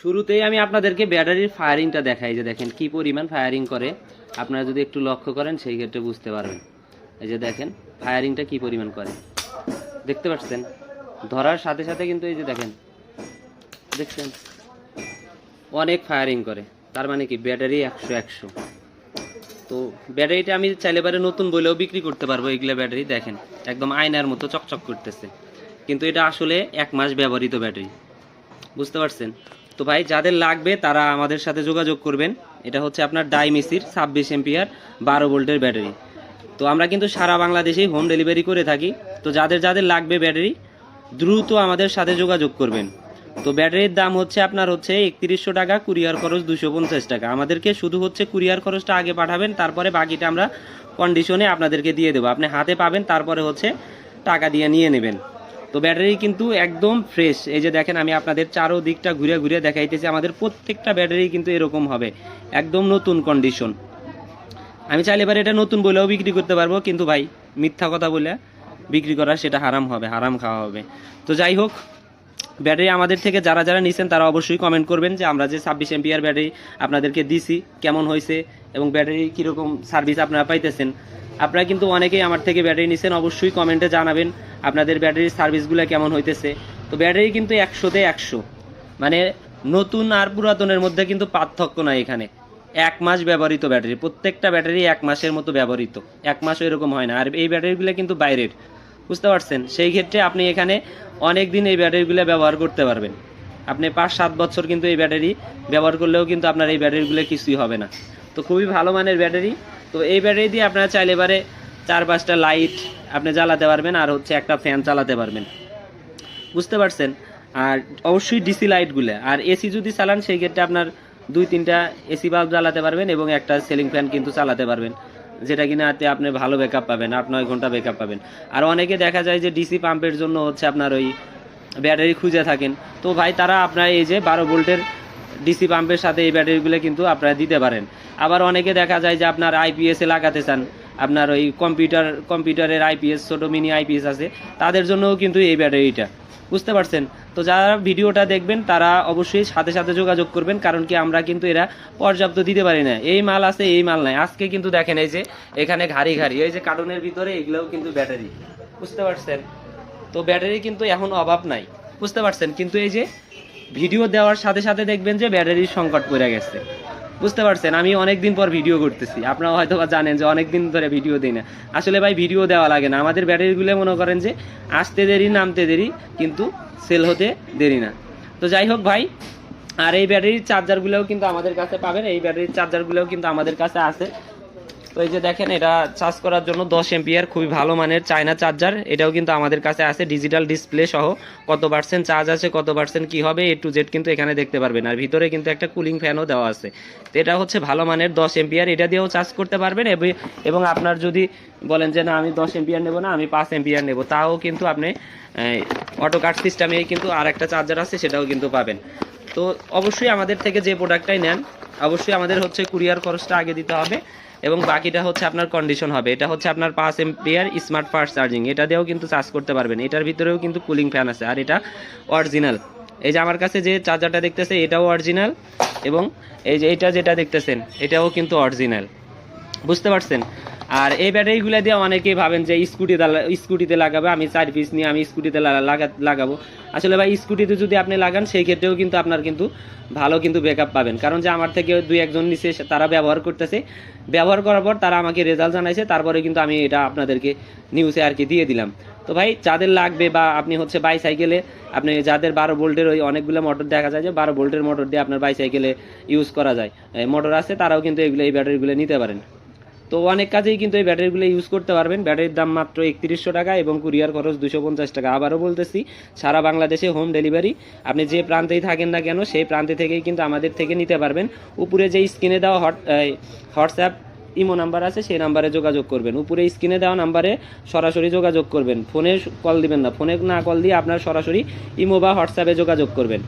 শুরুতেই আমি আপনাদেরকে ব্যাটারির ফায়ারিংটা দেখাই যে দেখেন কি পরিমাণ ফায়ারিং করে। আপনারা যদি একটু লক্ষ্য করেন, সেই ক্ষেত্রে বুঝতে পারবেন। এই যে দেখেন ফায়ারিংটা কি পরিমাণ করে। দেখতে পাচ্ছেন? ধরার সাথে সাথে কিন্তু এই যে দেখেন, দেখছেন? অনেক ফায়ারিং করে। তার মানে কি? ব্যাটারি একশো একশো। তো ব্যাটারিটা আমি চাইলে পারে নতুন বলেও বিক্রি করতে পারব এইগুলো ব্যাটারি। দেখেন, একদম আয়নার মতো চকচক করতেছে। কিন্তু এটা আসলে এক মাস ব্যবহৃত ব্যাটারি। বুঝতে পারছেন? তো ভাই, যাদের লাগবে তারা আমাদের সাথে যোগাযোগ করবেন। এটা হচ্ছে আপনার ডাইমিসির ছাব্বিশ এম্পিয়ার, বারো ভোল্টের ব্যাটারি। তো আমরা কিন্তু সারা বাংলাদেশেই হোম ডেলিভারি করে থাকি। তো যাদের যাদের লাগবে ব্যাটারি, দ্রুত আমাদের সাথে যোগাযোগ করবেন। তো ব্যাটারির দাম হচ্ছে আপনার হচ্ছে একত্রিশশো টাকা, কুরিয়ার খরচ দুশো পঞ্চাশ টাকা। আমাদেরকে শুধু হচ্ছে কুরিয়ার খরচটা আগে পাঠাবেন, তারপরে বাকিটা আমরা কন্ডিশনে আপনাদেরকে দিয়ে দেবো। আপনি হাতে পাবেন, তারপরে হচ্ছে টাকা দিয়ে নিয়ে নেবেন। তো ব্যাটারি কিন্তু একদম ফ্রেশ এই যে দেখেন, আমি আপনাদের চারো দিকটা ঘুরে ঘুরে দেখাইতেছি, আমাদের প্রত্যেকটা ব্যাটারি কিন্তু এরকম হবে, একদম নতুন কন্ডিশন আমি চাইলে এবার এটা নতুন বলেও বিক্রি করতে পারব, কিন্তু ভাই, মিথ্যা কথা বলে বিক্রি করা সেটা হারাম হবে, হারাম খাওয়া হবে। তো যাই হোক, ব্যাটারি আমাদের থেকে যারা যারা নিছেন, তারা অবশ্যই কমেন্ট করবেন যে আমরা যে ছাব্বিশ এমপিআর ব্যাটারি আপনাদেরকে দিছি, কেমন হয়েছে এবং ব্যাটারি কীরকম সার্ভিস আপনারা পাইতেছেন। আপনারা কিন্তু অনেকেই আমার থেকে ব্যাটারি নিছেন, অবশ্যই কমেন্টে জানাবেন। আপনাদের ব্যাটারির সার্ভিসগুলো কেমন হইতেছে? তো ব্যাটারি কিন্তু একশোতে একশো। মানে নতুন আর পুরাতনের মধ্যে কিন্তু পার্থক্য নাই এখানে। এক মাস ব্যবহৃত ব্যাটারি। প্রত্যেকটা ব্যাটারি এক মাসের মতো ব্যবহৃত। এক মাসও এরকম হয় না। আর এই ব্যাটারিগুলো কিন্তু বাইরের। বুঝতে পারছেন? সেই ক্ষেত্রে আপনি এখানে অনেক দিন এই ব্যাটারিগুলো ব্যবহার করতে পারবেন। আপনি পাঁচ সাত বছর কিন্তু এই ব্যাটারি ব্যবহার করলেও কিন্তু আপনার এই ব্যাটারিগুলো কিছুই হবে না। তো খুবই ভালো মানের ব্যাটারি। তো এই ব্যাটারি দিয়ে আপনারা চাইলে এবারে চার পাঁচটা লাইট আপনি জ্বালাতে পারবেন আর হচ্ছে একটা ফ্যান চালাতে পারবেন। বুঝতে পারছেন? আর অবশ্যই ডিসি লাইটগুলো আর এসি যদি চালান, সেই ক্ষেত্রে আপনার দুই, তিনটা এসি বাল্ব জ্বালাতে পারবেন এবং একটা সিলিং ফ্যান কিন্তু চালাতে পারবেন। যেটা কিনা এতে আপনি ভালো ব্যাকআপ পাবেন, আট, নয় ঘণ্টা ব্যাকআপ পাবেন। আর অনেকে দেখা যায় যে ডিসি পাম্পের জন্য হচ্ছে আপনার ওই ব্যাটারি খুঁজে থাকেন। তো ভাই, তারা আপনার এই যে বারো ভোল্টের ডিসি পাম্পের সাথে এই ব্যাটারিগুলো কিন্তু আপনারা দিতে পারেন। আবার অনেকে দেখা যায় যে আপনার আইপিএসে লাগাতে চান। আপনার ওই কম্পিউটার কম্পিউটারের আইপিএস ছোটো মিনি আইপিএস আছে। তাদের জন্যও কিন্তু এই ব্যাটারিটা বুঝতে পারছেন? তো যারা ভিডিওটা দেখবেন, তারা অবশ্যই সাথে সাথে যোগাযোগ করবেন, কারণ কি আমরা কিন্তু এরা পর্যাপ্ত দিতে পারি না। এই মাল আছে, এই মাল নাই। আজকে কিন্তু দেখেন এই যে, এখানে ঘাড়ি ঘাড়ি। এই যে কার্টুনের ভিতরে, এগুলোও কিন্তু ব্যাটারি বুঝতে পারছেন? তো ব্যাটারি কিন্তু এখন অভাব নাই। বুঝতে পারছেন? কিন্তু এই যে ভিডিও দেওয়ার সাথে সাথে দেখবেন যে ব্যাটারির সংকট পড়ে গেছে। বুঝতে পারছেন, আমি অনেক দিন পর ভিডিও করতেছি। আপনারা হয়তো বা জানেন যে অনেক দিন ধরে ভিডিও দিই না। আসলে ভাই ভিডিও দেওয়া লাগে না। আমাদের ব্যাটারিগুলো মনে করেন যে আসতে দেরি, নামতে দেরি, কিন্তু সেল হতে দেরি না। তো যাই হোক ভাই, আর এই ব্যাটারির চার্জারগুলোও কিন্তু আমাদের কাছে পাবেন, এই ব্যাটারির চার্জারগুলোও কিন্তু আমাদের কাছে আছে। তো এই যে দেখেন, এটা চার্জ করার জন্য দশ এমপিয়ার খুবই ভালো মানের চায়না চার্জার এটাও কিন্তু আমাদের কাছে আছে ডিজিটাল ডিসপ্লে সহ। কত পার্সেন্ট চার্জ আছে, কত পার্সেন্ট কী হবে এ টু জেড কিন্তু এখানে দেখতে পারবেন। আর ভিতরে কিন্তু একটা কুলিং ফ্যানও দেওয়া আছে। তো এটা হচ্ছে ভালো মানের দশ এমপিয়ার এটা দিয়েও চার্জ করতে পারবেন, এবং আপনার যদি বলেন যে, না, আমি দশ এমপিয়ার নেব না, আমি পাঁচ এমপিয়ার নেব। তাও কিন্তু আপনি অটো কাট সিস্টেমে কিন্তু আর একটা চার্জার আছে, সেটাও কিন্তু পাবেন। তো অবশ্যই আমাদের থেকে যে প্রোডাক্টটাই নেন, অবশ্যই আমাদের হচ্ছে কুরিয়ার খরচটা আগে দিতে হবে। এবং বাকিটা হচ্ছে আপনার কন্ডিশন হবে। এটা হচ্ছে আপনার পাঁচ এমপিয়ার স্মার্ট ফাস্ট চার্জিং এটা দিয়েও কিন্তু চার্জ করতে পারবেন। এটার ভিতরেও কিন্তু কুলিং ফ্যান আছে। আর এটা অরিজিনাল এই যে আমার কাছে যে চার্জারটা দেখতেছে, এটাও অরিজিনাল এবং এই যে এটা যেটা দেখতেছেন, এটাও কিন্তু অরিজিনাল বুঝতে পারছেন? আর এই ব্যাটারিগুলো দিয়ে অনেকেই ভাবেন যে স্কুটিতে স্কুটিতে লাগাবে, আমি চার পিস নিয়ে আমি স্কুটিতে লাগা- লাগা- লাগাবো। আসলে ভাই স্কুটিতে যদি আপনি লাগান, সেই ক্ষেত্রেও কিন্তু আপনার কিন্তু ভালো কিন্তু ব্যাকআপ পাবেন। কারণ যে আমার থেকে দুই একজন নিচে তারা ব্যবহার করতেছে। ব্যবহার করার পর তারা আমাকে রেজাল্ট জানাইছে, তারপরে কিন্তু আমি এটা আপনাদেরকে নিউজে আর কি দিয়ে দিলাম। তো ভাই, যাদের লাগবে বা আপনি হচ্ছে বাইসাইকেলে আপনি যাদের বারো ভোল্টের ওই অনেকগুলো মোটর দেখা যায় যে বারো ভোল্টের মোটর দিয়ে আপনার বাইসাইকেলে ইউজ করা যায়। মোটর আছে, তারাও কিন্তু এগুলো এই ব্যাটারিগুলো নিতে পারেন। তো অনেক কাজেই কিন্তু এই ব্যাটারিগুলো ইউজ করতে পারবেন। ব্যাটারির দাম মাত্র একত্রিশশো টাকা এবং কুরিয়ার খরচ দুশো পঞ্চাশ টাকা। আবারও বলতেছি, সারা বাংলাদেশে হোম ডেলিভারি আপনি যে প্রান্তেই থাকেন না কেন, সেই প্রান্তে থেকেই কিন্তু আমাদের থেকে নিতে পারবেন। উপরে যে স্ক্রিনে দেওয়া হট হোয়াটসঅ্যাপ ইমো নাম্বার আছে, সেই নাম্বারে যোগাযোগ করবেন। উপরে স্ক্রিনে দেওয়া নাম্বারে সরাসরি যোগাযোগ করবেন। ফোনে কল দিবেন না। ফোনে না কল দিয়ে আপনার সরাসরি ইমো বা হোয়াটসঅ্যাপে যোগাযোগ করবেন।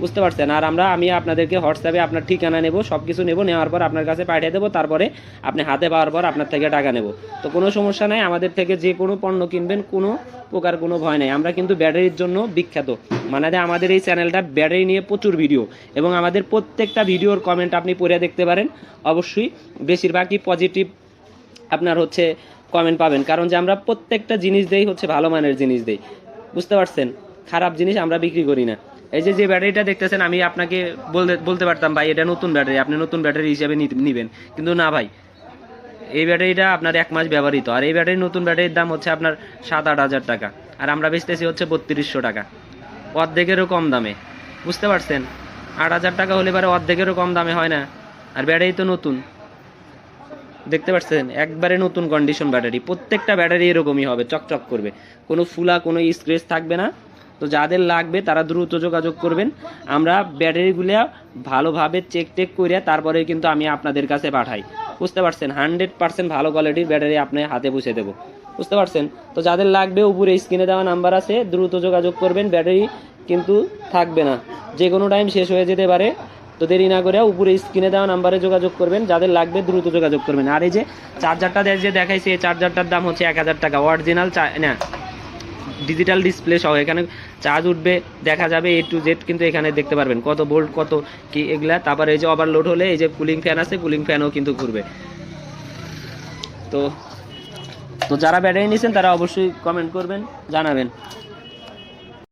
বুঝতে পারছেন? আর আমরা, আমি আপনাদেরকে হোয়াটসঅ্যাপে আপনার ঠিকানা নেব সব কিছু নেব, নেওয়ার পর আপনার কাছে পাঠিয়ে দেবো, তারপরে আপনি হাতে পাওয়ার পর আপনার থেকে টাকা নেব। তো কোনো সমস্যা নাই, আমাদের থেকে যে কোনো পণ্য কিনবেন, কোনো প্রকার কোনো ভয় নাই। আমরা কিন্তু ব্যাটারির জন্য বিখ্যাত। মানে আমাদের এই চ্যানেলটা ব্যাটারি নিয়ে প্রচুর ভিডিও। এবং আমাদের প্রত্যেকটা ভিডিওর কমেন্ট আপনি পড়ে দেখতে পারেন। অবশ্যই বেশিরভাগই পজিটিভ আপনার হচ্ছে কমেন্ট পাবেন। কারণ যে আমরা প্রত্যেকটা জিনিস দেই হচ্ছে ভালো মানের জিনিস দেই। বুঝতে পারছেন? খারাপ জিনিস আমরা বিক্রি করি না। এই যে যে ব্যাটারিটা দেখতেছেন, আমি আপনাকে বলতে বলতে পারতাম, ভাই, এটা নতুন ব্যাটারি, আপনি নতুন ব্যাটারি হিসেবে নেবেন। কিন্তু না, ভাই, এই ব্যাটারিটা আপনার এক মাস ব্যবহৃত, আর এই ব্যাটারি নতুন ব্যাটারির দাম হচ্ছে আপনার সাত, আট হাজার টাকা, আর আমরা বেচতেছি হচ্ছে বত্রিশশো টাকা, অর্ধেকেরও কম দামে, বুঝতে পারছেন? আট হাজার টাকা হলে পরে অর্ধেকেরও কম দামে হয় না, আর ব্যাটারি তো নতুন, দেখতে পাচ্ছেন একবারে নতুন কন্ডিশন ব্যাটারি, প্রত্যেকটা ব্যাটারি এরকমই হবে, চকচক করবে, কোনো ফুলা, কোনো স্ক্রেচ থাকবে না। তো যাদের লাগবে তারা দ্রুত যোগাযোগ করবেন। আমরা ব্যাটারিগুলো ভালোভাবে চেক টেক করে তারপরে কিন্তু আমি আপনাদের কাছে পাঠাই। বুঝতে পারছেন? হান্ড্রেড পার্সেন্ট ভালো কোয়ালিটির ব্যাটারি আপনি হাতে বুঝে দেবো। বুঝতে পারছেন? তো যাদের লাগবে, উপরে স্ক্রিনে দেওয়া নাম্বার আছে, দ্রুত যোগাযোগ করবেন। ব্যাটারি কিন্তু থাকবে না। যে কোনো টাইম শেষ হয়ে যেতে পারে। তো দেরি না করে উপরে স্ক্রিনে দেওয়া নাম্বারে যোগাযোগ করবেন। যাদের লাগবে, দ্রুত যোগাযোগ করবেন। আর এই যে চার্জারটা যে দেখাইছে, এই চার্জারটার দাম হচ্ছে এক হাজার টাকা। অরিজিনাল না ডিজিটাল ডিসপ্লে সহ, এখানে চার্জ উঠবে, দেখা যাবে এ টু জেড কিন্তু এখানে দেখতে পারবেন কত ভোল্ট কত কি এগুলা। তারপরে এই যে ওভারলোড হলে এই যে কুলিং ফ্যান আছে কুলিং ফ্যানও কিন্তু ঘুরবে। তো তো যারা ব্যাটারি নিয়েছেন তারা অবশ্যই কমেন্ট করবেন, জানাবেন।